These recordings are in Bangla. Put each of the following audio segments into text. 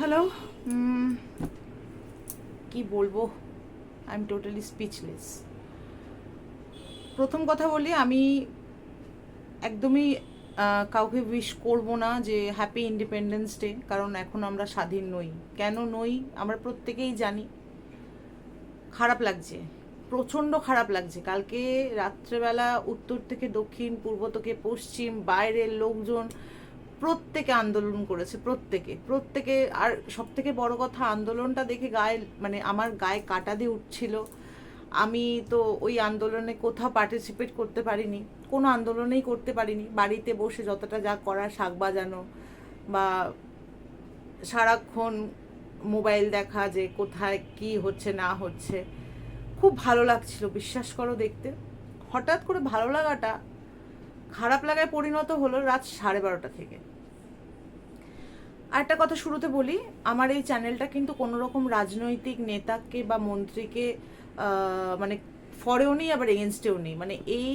হ্যালো কি বলব? আই এম টোটালি স্পিচলেস প্রথম কথা বলি আমি একদমই কাউকে উইশ করব না যে হ্যাপি ইন্ডিপেন্ডেন্স ডে কারণ এখন আমরা স্বাধীন নই। কেন নই? আমরা প্রত্যেকেই জানি। খারাপ লাগছে। প্রচণ্ড খারাপ লাগছে। কালকে রাত্রেবেলা উত্তর থেকে দক্ষিণ পূর্ব থেকে পশ্চিম বাইরের লোকজন প্রত্যেকে আন্দোলন করেছে, প্রত্যেকে। প্রত্যেকে, আর সব থেকে বড় কথা, আন্দোলনটা দেখে গায়ে মানে আমার গায়ে কাটা দিয়ে উঠছিল। আমি তো ওই আন্দোলনে কোথাও পার্টিসিপেট করতে পারিনি, কোনো আন্দোলনেই করতে পারিনি। বাড়িতে বসে যতটা যা করার শাক বাজানো বা সারাক্ষণ মোবাইল দেখা যে কোথায় কি হচ্ছে, না হচ্ছে, খুব ভালো লাগছিল। বিশ্বাস করো দেখতে। হঠাৎ করে ভালো লাগাটা খারাপ লাগায় পরিণত হলো রাত সাড়ে বারোটা থেকে। আর একটা কথা শুরুতে বলি, আমার এই চ্যানেলটা কিন্তু কোনো রকম রাজনৈতিক নেতাকে বা মন্ত্রীকে মানে ফরেও নেই, আবার এগেনস্টেও নেই। মানে এই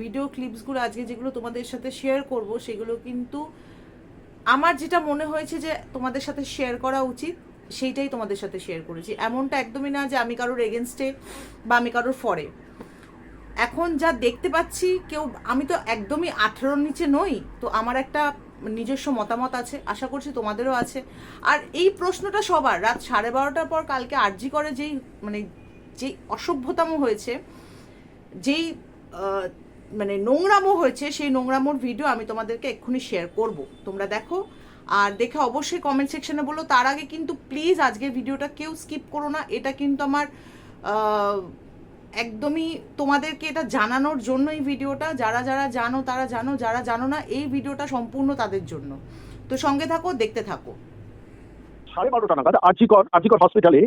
ভিডিও ক্লিপসগুলো আজকে যেগুলো তোমাদের সাথে শেয়ার করব, সেগুলো কিন্তু আমার যেটা মনে হয়েছে যে তোমাদের সাথে শেয়ার করা উচিত, সেইটাই তোমাদের সাথে শেয়ার করেছি। এমনটা একদমই না যে আমি কারোর এগেনস্টে বা আমি কারোর ফরে এখন যা দেখতে পাচ্ছি, কেউ, আমি তো একদমই আঠেরোর নিচে নই, তো আমার একটা নিজস্ব মতামত আছে, আশা করছি তোমাদেরও আছে। আর এই প্রশ্নটা সবার, রাত সাড়ে বারোটার পর কালকে আরজি করে যেই মানে যেই অসভ্যতাম হয়েছে, যেই মানে নোংরামো হয়েছে, সেই নোংরামোর ভিডিও আমি তোমাদেরকে এক্ষুনি শেয়ার করব। তোমরা দেখো, আর দেখে অবশ্যই কমেন্ট সেকশনে বলো। তার আগে কিন্তু প্লিজ আজকের ভিডিওটা কেউ স্কিপ করো না। এটা কিন্তু আমার একদমই তোমাদেরকে এটা জানানোর জন্য এই ভিডিওটা, যারা যারা জানো তারা জানো, যারা জানো না, এই ভিডিওটা সম্পূর্ণ তাদের জন্য। তো সঙ্গে থাকো, দেখতে থাকো। সাড়ে বারোটা নাগাদ আরজিকর আরজিকর হসপিটালে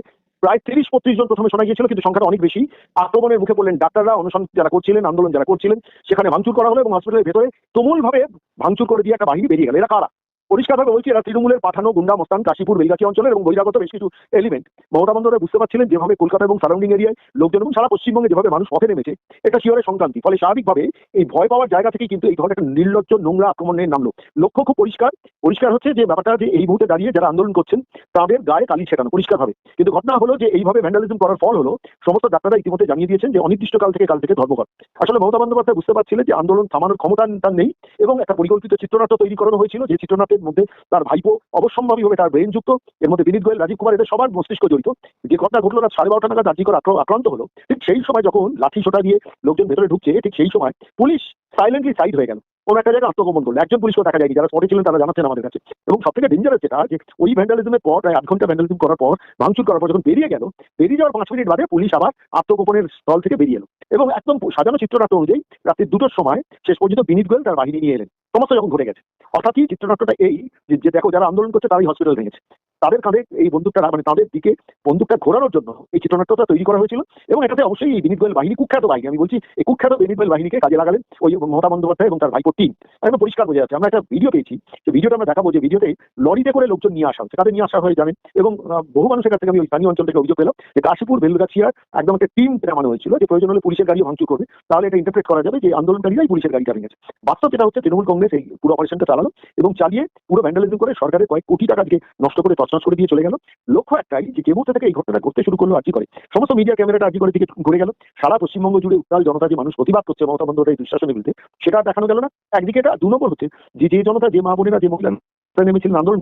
প্রায় তিরিশ বত্রিশ জন প্রথমে শোনা গিয়েছিল, কিন্তু সংখ্যাটা অনেক বেশি। আক্রমণের মুখে পড়লেন ডাক্তাররা, অনুসন্ধান যারা করছিলেন, আন্দোলন যারা করছিলেন, সেখানে ভাঙচুর করা হলো এবং হসপিটালের ভেতরে তুমুল ভাবে ভাঙচুর করে দিয়ে একটা বাহিনী বেরিয়ে গেল। এরা কারা? পরিষ্কারভাবে বলছি, এরা তৃণমূলের পাঠানো গুন্ডা, মস্তান, কাশীপুর, বেলগাছি অঞ্চলের এবং বহিরাগত বেশ কিছু এলিমেন্ট মমতা বন্দ্যোপাধ্যায় বুঝতে পারছিলেন যেভাবে কলকাতা এবং সারাউন্ডিং এরিয়ায় লোকজন এবং সারা পশ্চিমবঙ্গে যেভাবে মানুষ পথে নেমেছে, এটা শিওরের সংক্রান্তি। ফলে স্বাভাবিকভাবে এই ভয় পাওয়ার জায়গা থেকেই কিন্তু এই ধরনের একটা নির্লজ্জ নোংরা আক্রমণের নামলো। লক্ষ্য খুব পরিষ্কার। পরিষ্কার হচ্ছে যে ব্যাপারটা যে এই মুহূর্তে দাঁড়িয়ে যারা আন্দোলন করছেন, তাদের গায়ে কালি ছেটানো পরিষ্কারভাবে। কিন্তু ঘটনা হলো যে এইভাবে ভ্যান্ডালিজম করার ফল হলো, সমস্ত ডাক্তাররা ইতিমধ্যে জানিয়ে দিয়েছেন যে অনির্দিষ্টকাল থেকে কাল থেকে ধর্মঘট। আসলে মমতা বন্দ্যোপাধ্যায় বুঝতে পারছিলেন যে আন্দোলন থামানোর ক্ষমতা তার নেই এবং একটা পরিকল্পিত চিত্রনাট্য তৈরি করানো হয়েছিল। যে চিত্রনাট্যের মধ্যে তার ভাইপো অবশ্যম্ভাবীভাবে তার ব্রেন যুক্ত। এর মধ্যে বিনীত গোয়েল, রাজীব কুমার এদের সবার মস্তিষ্ক জড়িত। যে ঘটনা ঘটলো সাড়ে বারোটা নাগাদ রাজ্যিকর আক্রান্ত হলো, ঠিক সেই সময় যখন লাঠি ছোটা দিয়ে লোকজন ভেতরে ঢুকছে, ঠিক সেই সময় পুলিশ সাইলেন্টলি সাইড হয়ে গেল। কোনো একটা জায়গায় আত্মগোপন করল। একজন পুলিশকে দেখা যায়নি, যারা স্পটে ছিলেন তারা জানাচ্ছেন আমাদের কাছে। এবং সব থেকে ডেঞ্জারাস যেটা, যে ওই ভ্যান্ডালিজমের পর, প্রায় আধ ঘণ্টা ভ্যান্ডালিজম করার পর, ভাঙচুর করার পর যখন বেরিয়ে গেল, বেরিয়ে যাওয়ার পাঁচ মিনিট বাদে পুলিশ আবার আত্মগোপনের স্থল থেকে বেরিয়ে এলো। এবং একদম সাজানো চিত্রনাট্য অনুযায়ী রাত্রি দুটোর সময় শেষ পর্যন্ত বিনীত গোয়েল তার বাহিনী নিয়ে এলেন। সমস্ত যখন ঘটে গেছে। অর্থাৎ চিত্রনাট্যটা এই যে দেখো যারা আন্দোলন করছে তারাই হসপিটাল ভেঙেছে। তাদের কাঁধে এই বন্দুকটা মানে তাদের দিকে বন্দুকটা ঘোরানোর জন্য এই চিত্রনাট্যটা তৈরি করা হয়েছিল এবং এটাতে অবশ্যই এই বিনীত গোয়েল বাহিনী কুখ্যাত বাহিনী, আমি বলছি এই কুখ্যাত বিনীত গোয়েল বাহিনীকে কাজে লাগালেন ওই মমতা বন্দ্যোপাধ্যায় এবং তার ভাইপোর টিম। একদম পরিষ্কার বোঝা যাচ্ছে, আমরা একটা ভিডিও পেয়েছি, যে ভিডিওটা আমরা দেখাবো যে ভিডিওতে লরিতে করে লোকজন নিয়ে আসা হচ্ছে তাদের নিয়ে আসা হয়ে জানেন? এবং বহু মানুষের কাছ থেকে আমি ওই স্থানীয় অঞ্চল থেকে অভিযোগ পেলাম যে কাশীপুর বেলগাছিয়ার একদম একটা টিম নামানো হয়েছিল, যে প্রয়োজন হলে পুলিশের গাড়ি ভাঙচুর করবে। তাহলে এটা ইন্টারপ্রেট করা যাবে যে আন্দোলনকারীরাই পুলিশের গাড়িটা ভেঙেছে বাস্তব যেটা হচ্ছে, তৃণমূল কংগ্রেস এই পুরো অপারেশনটা চালালো এবং চালিয়ে পুরো ভ্যান্ডালিজম করে সরকারের কয়েক কোটি টাকা দিয়ে নষ্ট করে তছনছ করে দিয়ে চলে গেল। লক্ষ্য একটাই যে যে থেকে এই ঘটনাটা ঘটতে শুরু করল আর্জি করে। সমস্ত মিডিয়া ক্যামেরাটা আর্জি করে দিকে ঘুরে গেল। সারা পশ্চিমবঙ্গ জুড়ে উত্তাল জনতা যে মানুষ প্রতিবাদ করছে মমতা বন্দ্যোপাধ্যায় দুঃশাসনের বিরুদ্ধে, সেটা দেখানো গেল না। একদিকে এটা দু নম্বর হচ্ছে যে যে জনতা, যে মা বোনেরা, যে মহিলা নেমেছিলেন আন্দোলন,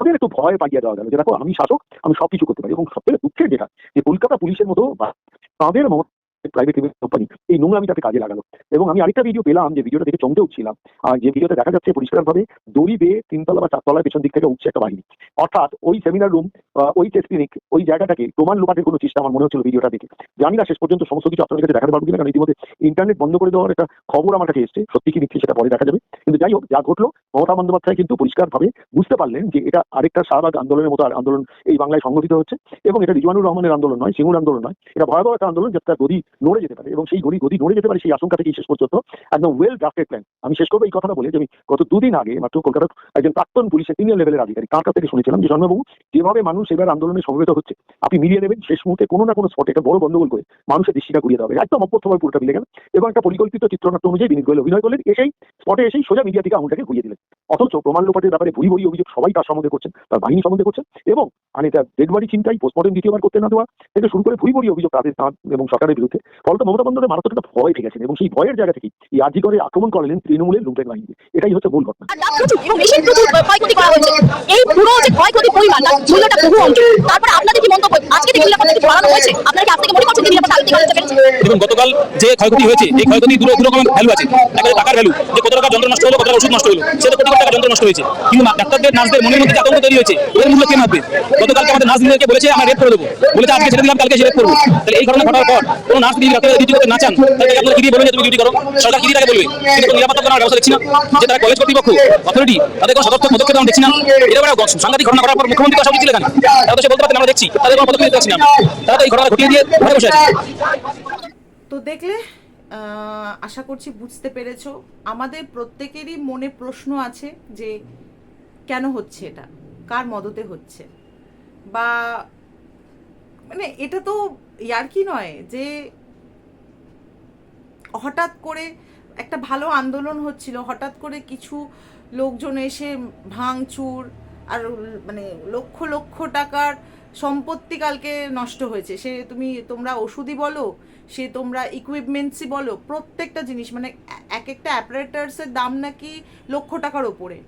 তাদের একটু ভয় পাইয়ে দেওয়া গেল যে, দেখো আমি শাসক, আমি সবকিছু করতে পারি। এবং সব থেকে দুঃখের যেটা, যে কলকাতা পুলিশের মতো তাদের প্রাইভেট কোম্পানি এই নোংরামিটাকে কাজে লাগালো এবং আমি আরেকটা ভিডিও পেলাম যে ভিডিওটা দেখে চমকে উঠছিলাম। আর যে ভিডিওতে দেখা যাচ্ছে পরিষ্কারভাবে, দড়ি বেয়ে তিনতলা বা চারতলার পেছন দিক থেকে উঠছে একটা বাহিনী। অর্থাৎ ওই সেমিনার রুম ওই টেস্ট ক্লিনিক ওই জায়গাটাকে প্রমাণ লোপাটের কোনো চেষ্টা আমার মনে হচ্ছিল ভিডিওটা দেখে। জানি না শেষ পর্যন্ত সমস্ত কিছু আপনাদের কাছে দেখাতে পারব কিনা, কারণ ইতিমধ্যে ইন্টারনেট বন্ধ করে দেওয়ার একটা খবর আমার কাছে এসেছে। সত্যি কি মিথ্যে সেটা পরে দেখা যাবে। কিন্তু যাই হোক, যা ঘটলো, মমতা বন্দ্যোপাধ্যায় কিন্তু পরিষ্কারভাবে বুঝতে পারলেন যে এটা আরেকটা শাহবাগ আন্দোলনের মতো আন্দোলন এই বাংলায় সংগঠিত হচ্ছে। এবং এটা রিজওয়ানুর রহমানের আন্দোলন নয়, সিঙ্গুর আন্দোলন নয়। এটা ভয়াবহ একটা আন্দোলন যাতে তার নড়ে যেতে পারে এবং সেই গদি গদি নড়ে যেতে পারে সেই আশঙ্কা থেকে শেষ পর্যন্ত একদম ওয়েল ড্রাফটেড প্ল্যান আমি শেষ করব এই কথাটা বলে যে আমি গত দুদিন আগে মাত্র কলকাতার একজন প্রাক্তন পুলিশের সিনিয়র লেভেলের আধিকারিক তার কাছ থেকে শুনেছিলাম যে জন্মবাবু, যেভাবে মানুষ এবার আন্দোলনে সমবেত হচ্ছে, আপনি মিলিয়ে নেবেন শেষ মুহূর্তে কোনো না কোনো স্পটে একটা বড় গন্ডগোল করে মানুষের দৃষ্টিটা ঘুরিয়ে দেওয়া হবে। একদম অপ্রত্যভাবে পুরোটা মিলে গেল এবং একটা পরিকল্পিত চিত্রনাট্য অনুযায়ী বিনীত গোয়েল অভিনয় করলেন, এসেই স্পটে এসেই সোজা মিডিয়া থেকে আঙুলটাকে ঘুরিয়ে দিলেন। অথচ প্রমাণ লোপাটের ব্যাপারে ভুরি ভুরি অভিযোগ সবাই তার সম্বন্ধে করছেন, তার বাহিনী সম্বন্ধে করছেন এবং মানে তার ডেড বডি চিন্তাই পোস্টমর্টম দ্বিতীয়বার করতে না দেওয়া থেকে শুরু করে ভুরি ভুরি অভিযোগ তাদের এবং সরকারের বিরুদ্ধে। ফলত মমতা বন্দ্যোপাধ্যায় মারাত্মক একটা ভয় ঠিক আছেন এবং সেই ভয়ের জায়গা থেকে এই আর্জি করে আক্রমণ করলেন তৃণমূলের লুটের বাহিনী। এটাই হচ্ছে মূল ঘটনা। আর দাম প্রচুর এবং মেশিন প্রচুর ক্ষয়ক্ষতি করা হয়েছে এই পুরো যে ক্ষয়ক্ষতির পরিমাণ মূল্যটা বহু অঙ্ক তারপরে আপনাদের কি মন্তব্য? আজকে যে বাড়ানো হয়েছে? আপনারা কি আজ মনে করছেন যে নিরাপত্তা আগে বাড়াতে পেরেছে? দেখুন গতকাল যে ক্ষয়ক্ষতি হয়েছে এই ক্ষয়ক্ষতি দুটো দু ভ্যালু আছে। একটা টাকার ভ্যালু যে কত টাকা যন্ত্র নষ্ট হলো কত টাকা ওষুধ নষ্ট হলো সেটা কোটি কোটি টাকা যন্ত্র নষ্ট হয়েছে। কিন্তু মা- ডাক্তারদের নার্সদের মনের মধ্যে যে আতঙ্ক তৈরি হয়েছে এর মূল্য কে মাপবে? গতকালকে আমাদের বলেছে আমরা রেপ করে দেবো। বলেছে আজকে ছেড়ে দিলাম কালকে রেপ করব। তাহলে এই ঘটনা ঘটার পর কোনো নার্স ডাক্তার ডিউটি করতে না চান, তাহলে আপনারা তুমি ডিউটি করো? সরকার কি তাকে বলবে? কিন্তু নিরাপত্তা করার ব্যবস্থা দেখছি না। যে তারা কলেজ কর্তৃপক্ষ অথরিটি তাদের কোনো পদক্ষেপ আমরা দেখছি না। সাংঘাতিক ঘটনা ঘটার পর মুখ্যমন্ত্রী কথা বলছিলেন সে বলতে পারতেন আমরা দেখছি। তাদের কোনো পদক্ষেপ দেখছি না তারা তো এই ঘটনা ঘটিয়ে দিয়ে বসে আছে। তো দেখলে আশা করছি বুঝতে পেরেছ। আমাদের প্রত্যেকেরই মনে প্রশ্ন আছে যে, কেন হচ্ছে এটা? কার মদতে হচ্ছে? বা মানে এটা তো ইয়ার কি নয় যে হঠাৎ করে একটা ভালো আন্দোলন হচ্ছিল, হঠাৎ করে কিছু লোকজন এসে ভাঙচুর আর মানে লক্ষ লক্ষ টাকার সম্পত্তি কালকে নষ্ট হয়েছে। সে তুমি, তোমরা ওষুধই বলো, সে তোমরা ইকুইপমেন্টসই বলো, প্রত্যেকটা জিনিস মানে এক একটা অ্যাপারেটার্সের দাম নাকি লক্ষ টাকার ওপরে।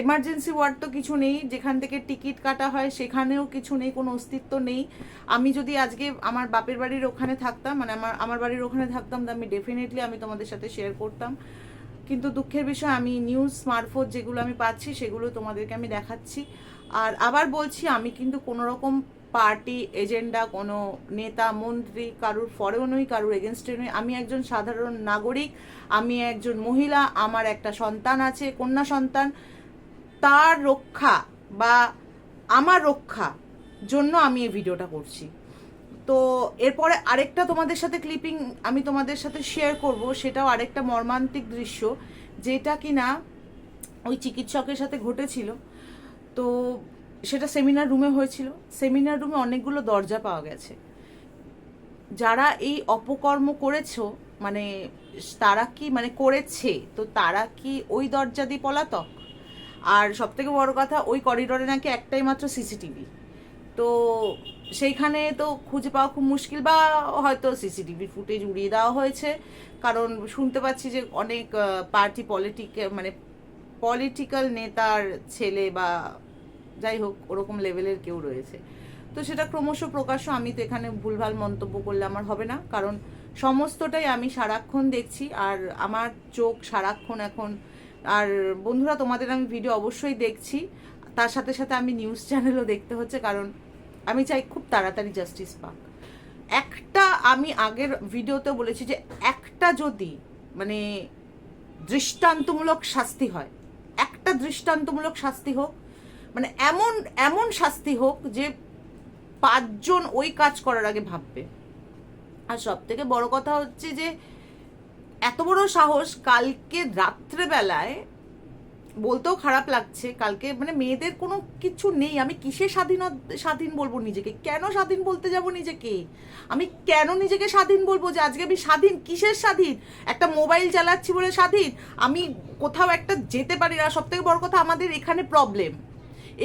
এমার্জেন্সি ওয়ার্ড তো কিছু নেই, যেখান থেকে টিকিট কাটা হয় সেখানেও কিছু নেই, কোনো অস্তিত্ব নেই। আমি যদি আজকে আমার বাপের বাড়ির ওখানে থাকতাম মানে আমার আমার বাড়ির ওখানে থাকতাম তো আমি ডেফিনেটলি আমি তোমাদের সাথে শেয়ার করতাম। কিন্তু দুঃখের বিষয়, আমি নিউজ স্মার্টফোন যেগুলো আমি পাচ্ছি, সেগুলো তোমাদেরকে আমি দেখাচ্ছি। আর আবার বলছি, আমি কিন্তু কোনো রকম পার্টি এজেন্ডা কোনো নেতা, মন্ত্রী, কারুর ফরেও নই, কারুর এগেনস্টে নই। আমি একজন সাধারণ নাগরিক, আমি একজন মহিলা, আমার একটা সন্তান আছে, কন্যা সন্তান। তার রক্ষা বা আমার রক্ষা জন্য আমি এই ভিডিওটা করছি। তো এরপরে আরেকটা তোমাদের সাথে ক্লিপিং আমি তোমাদের সাথে শেয়ার করব, সেটাও আরেকটা মর্মান্তিক দৃশ্য, যেটা কি না ওই চিকিৎসকের সাথে ঘটেছিল। তো সেটা সেমিনার রুমে হয়েছিল। সেমিনার রুমে অনেকগুলো দরজা পাওয়া গেছে। যারা এই অপকর্ম করেছ মানে তারা কি মানে করেছে, তো তারা কি ওই দরজা দিয়ে পলাতক? আর সব থেকে বড় কথা, ওই করিডোরে নাকি একটাই মাত্র সিসিটিভি তো সেইখানে তো খুঁজে পাওয়া খুব মুশকিল বা হয়তো সিসিটিভি ফুটেজ উড়িয়ে দেওয়া হয়েছে। কারণ শুনতে পাচ্ছি যে অনেক পার্টি পলিটিক মানে পলিটিক্যাল নেতার ছেলে বা যাই হোক, ওরকম লেভেলের কেউ রয়েছে। তো সেটা ক্রমশ প্রকাশ্য, আমি তো এখানে ভুলভাল মন্তব্য করলে আমার হবে না। কারণ সমস্তটাই আমি সারাক্ষণ দেখছি, আর আমার চোখ সারাক্ষণ এখন আর বন্ধুরা, তোমাদের আমি ভিডিও অবশ্যই দেখছি। তার সাথে সাথে আমি নিউজ চ্যানেলও দেখতে হচ্ছে, কারণ আমি চাই খুব তাড়াতাড়ি জাস্টিস পাক। একটা আমি আগের ভিডিওতে বলেছি যে, একটা যদি মানে দৃষ্টান্তমূলক শাস্তি হয়, একটা দৃষ্টান্তমূলক শাস্তি হোক মানে এমন এমন শাস্তি হোক যে পাঁচজন ওই কাজ করার আগে ভাববে। আর সব থেকে বড় কথা হচ্ছে যে এত বড় সাহস কালকে রাত্রেবেলায় বলতেও খারাপ লাগছে। কালকে মানে মেয়েদের কোনো কিছু নেই। আমি কিসে স্বাধীন স্বাধীন বলব নিজেকে? কেন স্বাধীন বলতে যাব নিজেকে? আমি কেন নিজেকে স্বাধীন বলব যে আজকে আমি স্বাধীন? কিসের স্বাধীন? একটা মোবাইল চালাচ্ছি বলে স্বাধীন? আমি কোথাও একটা যেতে পারি না। সব থেকে বড় কথা, আমাদের এখানে প্রবলেম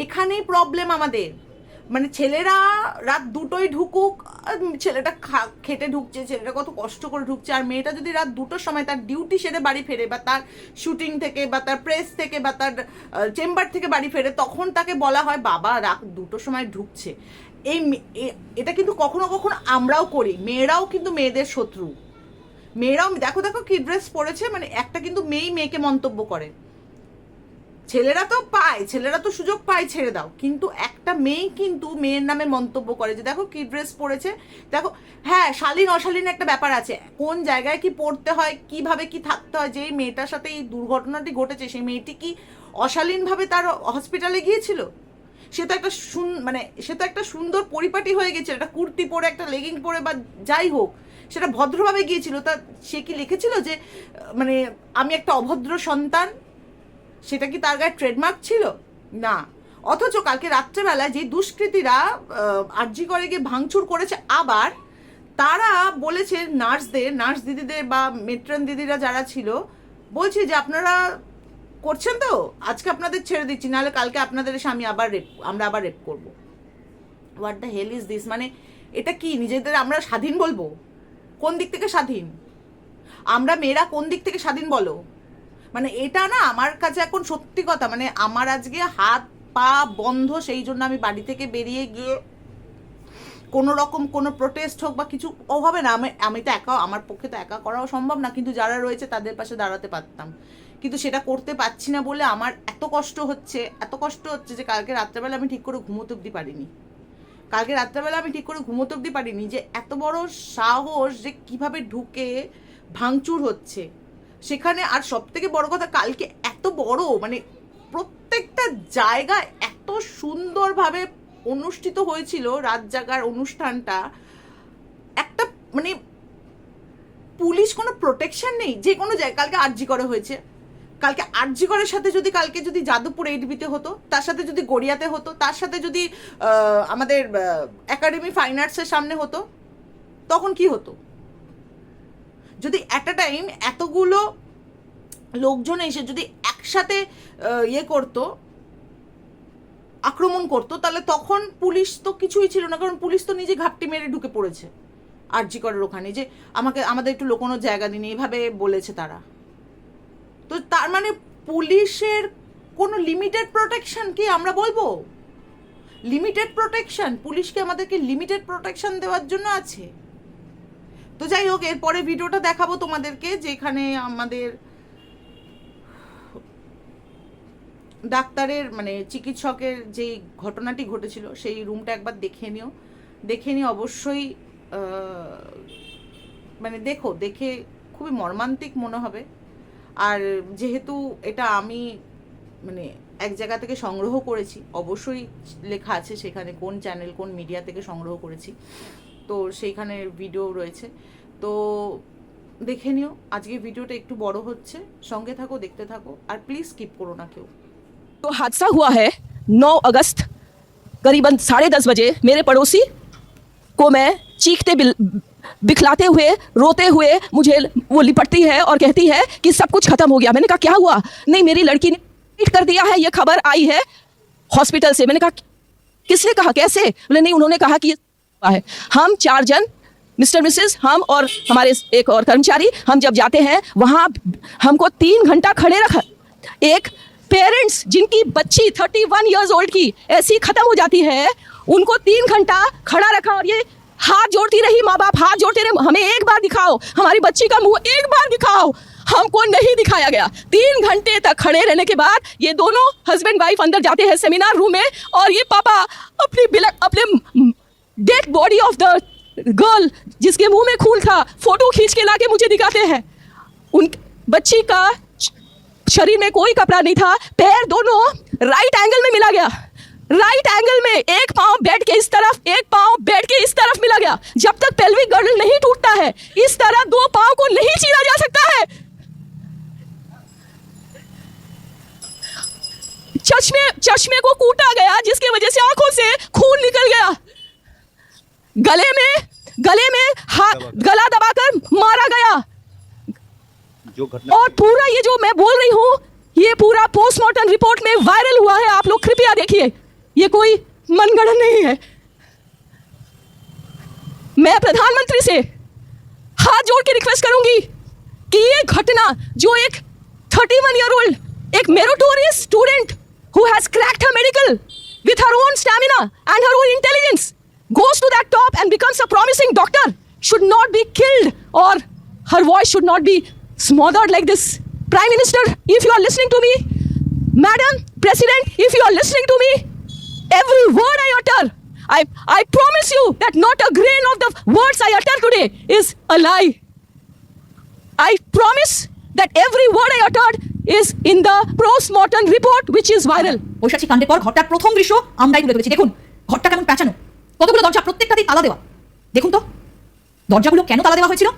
এখানেই প্রবলেম আমাদের। মানে ছেলেরা রাত দুটোই ঢুকুক ছেলেটা খেটে ঢুকছে, ছেলেটা কত কষ্ট করে ঢুকছে, আর মেয়েটা যদি রাত দুটোর সময় তার ডিউটি সেরে বাড়ি ফেরে বা তার শুটিং থেকে বা তার প্রেস থেকে বা তার চেম্বার থেকে বাড়ি ফেরে, তখন তাকে বলা হয়, বাবা, রাত দুটোর সময় ঢুকছে। এই এটা কিন্তু কখনো কখনো আমরাও করি, মেয়েরাও কিন্তু মেয়েদের শত্রু। মেয়েরাও, দেখো দেখো কি ড্রেস পরেছে মানে একটা কিন্তু মেয়েই মেয়েকে মন্তব্য করে। ছেলেরা তো পায়, ছেলেরা তো সুযোগ পায়, ছেড়ে দাও। কিন্তু একটা মেয়ে কিন্তু মেয়ের নামে মন্তব্য করে যে, দেখো কি ড্রেস পরেছে, দেখো হ্যাঁ শালীন, অশালীন একটা ব্যাপার আছে। কোন জায়গায় কি পড়তে হয়, কীভাবে কি থাকতে হয় যে মেয়েটার সাথে এই দুর্ঘটনাটি ঘটেছে, সেই মেয়েটি কি অশালীনভাবে তার হসপিটালে গিয়েছিল? সে তো একটা সুন মানে সে তো একটা সুন্দর পরিপাটি হয়ে গেছে, একটা কুর্তি পরে, একটা লেগিং পরে বা যাই হোক, সেটা ভদ্রভাবে গিয়েছিল। তা সে কি লিখেছিল যে মানে আমি একটা অভদ্র সন্তান সেটা কি তার গায়ে ট্রেডমার্ক ছিল? না। অথচ কালকে রাত্রেবেলায় যে দুষ্কৃতীরা আর্জি করে গিয়ে ভাঙচুর করেছে আবার, তারা বলেছে নার্সদের, নার্স দিদিদের বা মেট্রান দিদিরা যারা ছিল, বলছে যে আপনারা করছেন তো, আজকে আপনাদের ছেড়ে দিচ্ছি, নাহলে কালকে আপনাদের এসে আমি আবার রেপ আমরা আবার রেপ করব। What the hell is this মানে এটা কি, নিজেদের আমরা স্বাধীন বলব? কোন দিক থেকে স্বাধীন? আমরা মেয়েরা কোন দিক থেকে স্বাধীন বলো? মানে এটা না আমার কাছে এখন সত্যি কথা মানে আমার আজকে হাত, পা বন্ধ, সেই জন্য আমি বাড়ি থেকে বেরিয়ে গিয়ে কোনো রকম কোনো প্রোটেস্ট হোক বা কিছু ও হবে না, আমি আমি তো একা, আমার পক্ষে তো একা করাও সম্ভব না, কিন্তু যারা রয়েছে তাদের পাশে দাঁড়াতে পারতাম। কিন্তু সেটা করতে পারছি না বলে আমার এত কষ্ট হচ্ছে, এত কষ্ট হচ্ছে যে কালকে রাত্রেবেলা আমি ঠিক করে ঘুমোতে অব্দি পারিনি। কালকে রাত্রেবেলা আমি ঠিক করে ঘুমোতে অব্দি পারিনি যে এত বড় সাহস যে কীভাবে ঢুকে ভাঙচুর হচ্ছে। সেখানে আর সব থেকে বড় কথা, কালকে এত বড় মানে প্রত্যেকটা জায়গায় এত সুন্দরভাবে অনুষ্ঠিত হয়েছিল রাত জাগার অনুষ্ঠানটা। একটা মানে পুলিশ কোনো প্রোটেকশন নেই, যে কোনো জায়গায় কালকে আরজি করে হয়েছে। কালকে আরজি করের সাথে যদি, কালকে যদি যাদবপুর এইডবিতে হতো, তার সাথে যদি গড়িয়াতে হতো, তার সাথে যদি আমাদের একাডেমি ফাইন আর্টসের সামনে হতো, তখন কি হতো? যদি অ্যাট আ টাইম এতগুলো লোকজন এসে যদি একসাথে ইয়ে করতো, আক্রমণ করতো, তাহলে তখন পুলিশ তো কিছুই ছিল না, কারণ পুলিশ তো নিজে ঘাপটি মেরে ঢুকে পড়েছে আরজি করের ওখানে যে আমাকে, আমাদের একটু লোকানোর জায়গা দিন এইভাবে বলেছে তারা। তো তার মানে পুলিশের কোনো লিমিটেড প্রোটেকশন কি আমরা বলব? লিমিটেড প্রোটেকশন পুলিশকে আমাদেরকে লিমিটেড প্রোটেকশন দেওয়ার জন্য আছে? তো যাই হোক, এরপরে ভিডিওটা দেখাবো তোমাদেরকে, যেখানে আমাদের ডাক্তারের মানে চিকিৎসকের যেই ঘটনাটি ঘটেছিল, সেই রুমটা একবার দেখে নিও। দেখে নিয়ে অবশ্যই মানে দেখো, দেখে খুবই মর্মান্তিক মনে হবে। আর যেহেতু এটা আমি মানে এক জায়গা থেকে সংগ্রহ করেছি, অবশ্যই লেখা আছে সেখানে কোন চ্যানেল, কোন মিডিয়া থেকে সংগ্রহ করেছি। তো সেইখানে ভিডিও রয়েছে তো দেখে নিও আজকে ভিডিওটা একটু বড় হচ্ছে সঙ্গে থাকো দেখতে থাকো আর প্লিজ স্কিপ করো না কেউ तो हादसा हुआ है 9 अगस्त करीबन साढ़े दस बजे मेरे पड़ोसी को मैं चीखते बिल बिखलाते हुए रोते हुए मुझे वो लिपटती है और कहती है कि सब कुछ खत्म हो गया मैंने कहा क्या हुआ नहीं मेरी लड़की ने ट्वीट कर दिया है ये खबर आई है हॉस्पिटल से मैंने कहा किसने कहा कैसे बोले नहीं उन्होंने कहा कि ये हुआ है। हम चार जन, मिस्टर, मिसेस, हम और हमारे एक और कर्मचारी, हम जब जाते हैं, वहाँ हमको तीन घंटा खड़े रखा। एक, पेरेंट्स जिनकी बच्ची थर्टी वन ईयर्स ओल्ड की ऐसी खत्म हो जाती है, उनको तीन घंटा खड़ा रखा और ये हाथ जोड़ती रही माँ बाप हाथ जोड़ते रहे, हमें एक बार दिखाओ, हमारी बच्ची का मुँह एक बार दिखाओ। हमको नहीं दिखाया गया। तीन घंटे तक खड़े रहने के बाद ये दोनों हस्बैंड वाइफ अंदर जाते हैं सेमिनार रूम में और ये पापा अपनी बिलक अपने dead body of the girl जिसके मुँह में खून था फ़ोटो खींच के लाके मुझे दिखाते हैं। उन बच्ची का शरीर में कोई कपड़ा नहीं था, पैर दोनों राइट एंगल में मिला गया। राइट एंगल में एक पाँव बेड के इस तरफ़, एक पाँव बेड के इस तरफ़ मिला गया। जब तक पेल्विक गर्डल नहीं टूटता है, इस तरह दो पाँव को नहीं चीरा जा सकता है। चश्मे चश्मे को कूटा गया, जिसकी वजह से आँखों से खून निकल गया। गले में गले में हाथ गला दबाकर मारा गया। जो और पूरा ये जो मैं बोल रही हूँ ये पूरा पोस्टमार्टम रिपोर्ट में वायरल हुआ है। आप लोग कृपया देखिए। ये कोई मनगढ़ंत नहीं है। मैं प्रधानमंत्री से हाथ जोड़ के रिक्वेस्ट करूँगी कि ये घटना जो एक 31 ईयर ओल्ड एक meritorious student who has cracked her medical with her own stamina and her own intelligence goes to that top and becomes a promising doctor should not be killed or her voice should not be smothered like this prime minister if you are listening to me madam president if you are listening to me every word i utter i i promise you that not a grain of the words i utter today is a lie I promise that every word I uttered is in the post-mortem report which is viral. ঐশাচী কাণ্ডের পর ঘরটার প্রথম দৃশ্য আমরাই তুলে ধরেছি দেখুন ঘরটা কেমন পেঁচানো কতগুলো দরজা প্রত্যেকটাতেই তালা দেওয়া? দেখুন তো। দরজাগুলো কেন তালা দেওয়া হয়েছিল?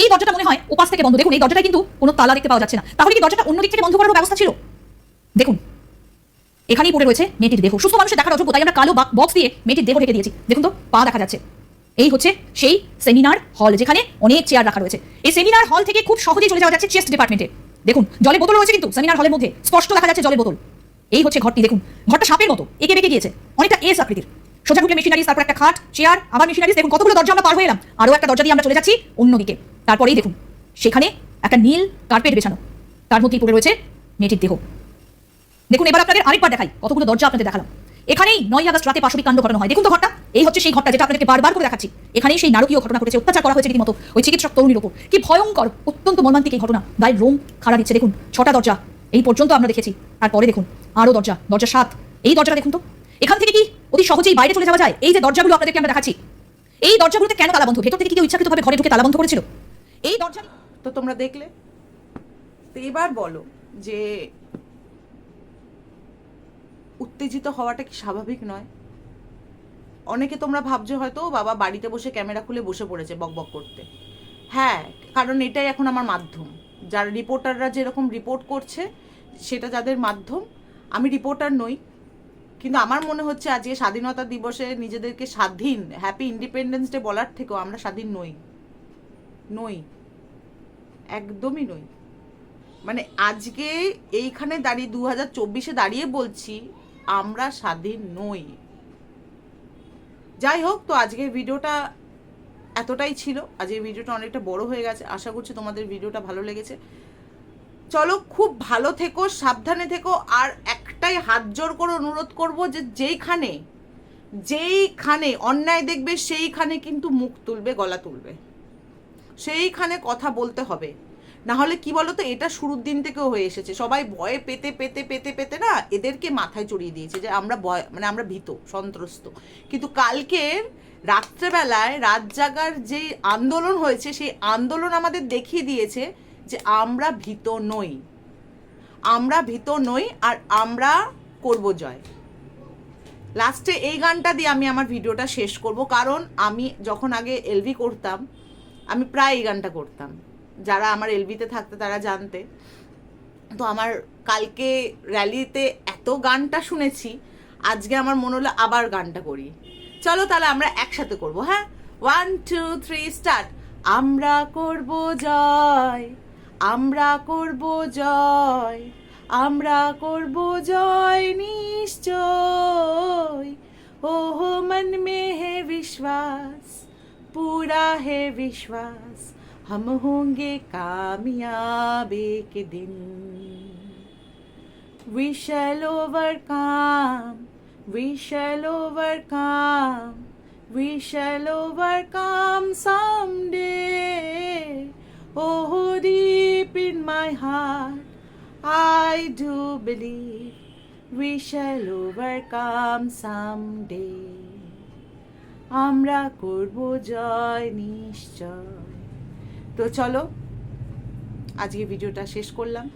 এই দরজাটা মনে হয় ওপাশ থেকে বন্ধ। দেখুন, এই দরজাটা কিন্তু কোনো তালা দেখতে পাওয়া যাচ্ছে না। তাহলে কি দরজাটা অন্য দিক থেকে বন্ধ করার ব্যবস্থা ছিল? দেখুন, এখানেই পড়ে রয়েছে মেয়েটির দেহ। সুস্থ মানুষের দেখার অযোগ্য তাই আমরা কালো বক্স দিয়ে মেয়েটির দেহ ঢেকে দিয়েছি। দেখুন তো, পা দেখা যাচ্ছে। এই হচ্ছে সেই সেমিনার হল যেখানে অনেক চেয়ার রাখা রয়েছে। এই সেমিনার হল থেকে খুব সহজেই চলে যাওয়া যাচ্ছে চেস্ট ডিপার্টমেন্টে দেখুন, জলের বোতল রয়েছে কিন্তু সেমিনার হলের মধ্যে। স্পষ্ট দেখা যাচ্ছে জলের বোতল। এই হচ্ছে ঘরটি, দেখুন। ঘরটা সাপের মতো, একে বেঁকে গিয়েছে। অনেকটা এস আকৃতির। সোজা ঢুকে মেশিনারিজ তারপর একটা খাট চেয়ার আবার মেশিনারিজ দেখুন, কতগুলো দরজা আমরা পার হয়ে এলাম। আরও একটা দরজা দিয়ে আমরা চলে যাচ্ছি অন্যদিকে। তারপরেই দেখুন, সেখানে একটা নীল কার্পেট বেছানো। তার মধ্যেই পড়ে রয়েছে মেয়েটির দেহ। দেখুন, এবার আপনাদের আরেকবার দেখাই, কতগুলো দরজা আপনাদের দেখালাম। এখানেই নয় আগস্ট রাতে পাশবিক কাণ্ড ঘটানো হয়। দেখুন তো ঘরটা এই হচ্ছে সেই ঘটনা যেটা আপনাদেরকে বারবার করে দেখাচ্ছি। এখানেই সেই নারকীয় ঘটনা ঘটেছে, অত্যাচার করা হয়েছে রীতিমতো ওই চিকিৎসক তরুণীর ওপর। কি ভয়ঙ্কর, অত্যন্ত মর্মান্তিক এই ঘটনা। গায়ের রোম খাড়া দিচ্ছে। দেখুন, ছটা দরজা, এই পর্যন্ত আমরা দেখেছি। তারপরে দেখুন আরও দরজা দরজা সাত। এই দরজাটা দেখুন তো এখান থেকে কি অতি সহজেই বাইরে চলে যাওয়া যায়? এই যে দরজাগুলো আপনাদেরকে আমরা দেখাচ্ছি। এই দরজাগুলোতে কেন তালা বন্ধ ভেতর থেকে কি কেউ ইচ্ছাকৃতভাবে ঘরে ঢুকে তালা বন্ধ করেছিল? এই দরজা তো তোমরা দেখলে? তো এবার বলো যে উত্তেজিত হওয়াটা কি স্বাভাবিক নয়? অনেকে তোমরা ভাবছ হয়তো বাবা, বাড়িতে বসে ক্যামেরা খুলে বসে পড়েছে বকবক করতে। হ্যাঁ কারণ এটাই এখন আমার মাধ্যম। যারা রিপোর্টাররা যেরকম রিপোর্ট করছে, সেটা যাদের মাধ্যম। আমি রিপোর্টার নই। কিন্তু আমার মনে হচ্ছে আজকে স্বাধীনতা দিবসে নিজেদেরকে স্বাধীন হ্যাপি ইন্ডিপেন্ডেন্স ডে বলার থেকেও আমরা স্বাধীন নই। নই। একদমই নই। মানে আজকে এইখানে দাঁড়িয়ে দু হাজার চব্বিশে দাঁড়িয়ে বলছি, আমরা স্বাধীন নই। যাই হোক, তো আজকের ভিডিওটা এতটাই ছিল। আজকের ভিডিওটা অনেকটা বড় হয়ে গেছে। আশা করছি তোমাদের ভিডিওটা ভালো লেগেছে। চলো, খুব ভালো থেকো, সাবধানে থেকো, আর একটাই হাত জোর করে অনুরোধ করব যে যেইখানে যেইখানে অন্যায় দেখবে, সেইখানে কিন্তু মুখ তুলবে, গলা তুলবে। সেইখানে কথা বলতে হবে। না হলে কি বলতো, এটা শুরুর দিন থেকেও হয়ে এসেছে। সবাই ভয়ে পেতে পেতে পেতে পেতে না এদেরকে মাথায় চড়িয়ে দিয়েছে যে আমরা ভয় মানে আমরা ভীত, সন্ত্রস্ত। কিন্তু কালকের রাত্রেবেলায় রাত জাগার যে আন্দোলন হয়েছে, সেই আন্দোলন আমাদের দেখিয়ে দিয়েছে যে আমরা ভীত নই। আমরা ভীত নই আর আমরা করব জয়। লাস্টে এই গানটা দিয়ে আমি আমার ভিডিওটা শেষ করব, কারণ আমি যখন আগে এলভি করতাম, আমি প্রায় এই গানটা করতাম। যারা আমার এলবিতে থাকতে তারা জানতে। তো আমার কালকে র্যালিতে এত গানটা শুনেছি, আজকে আমার মনে হলো আবার গানটা করি। চলো তাহলে আমরা একসাথে করব হ্যাঁ? ওয়ান টু থ্রি স্টার্ট আমরা করব জয়, আমরা করব জয়। আমরা করব জয় নিশ্চয় ओहो मन में है विश्वास पूरा है विश्वास हम होंगे कामयाब एक दिन we shall overcome we shall overcome we shall overcome i do believe we shall overcome someday. আমরা করব জয় নিশ্চয়। তো চলো, আজকে ভিডিওটা শেষ করলাম।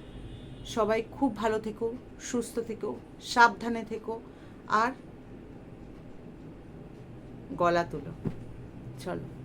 সবাই খুব ভালো থেকো, সুস্থ থেকো, সাবধানে থেকো, আর গলা তুলো। চলো।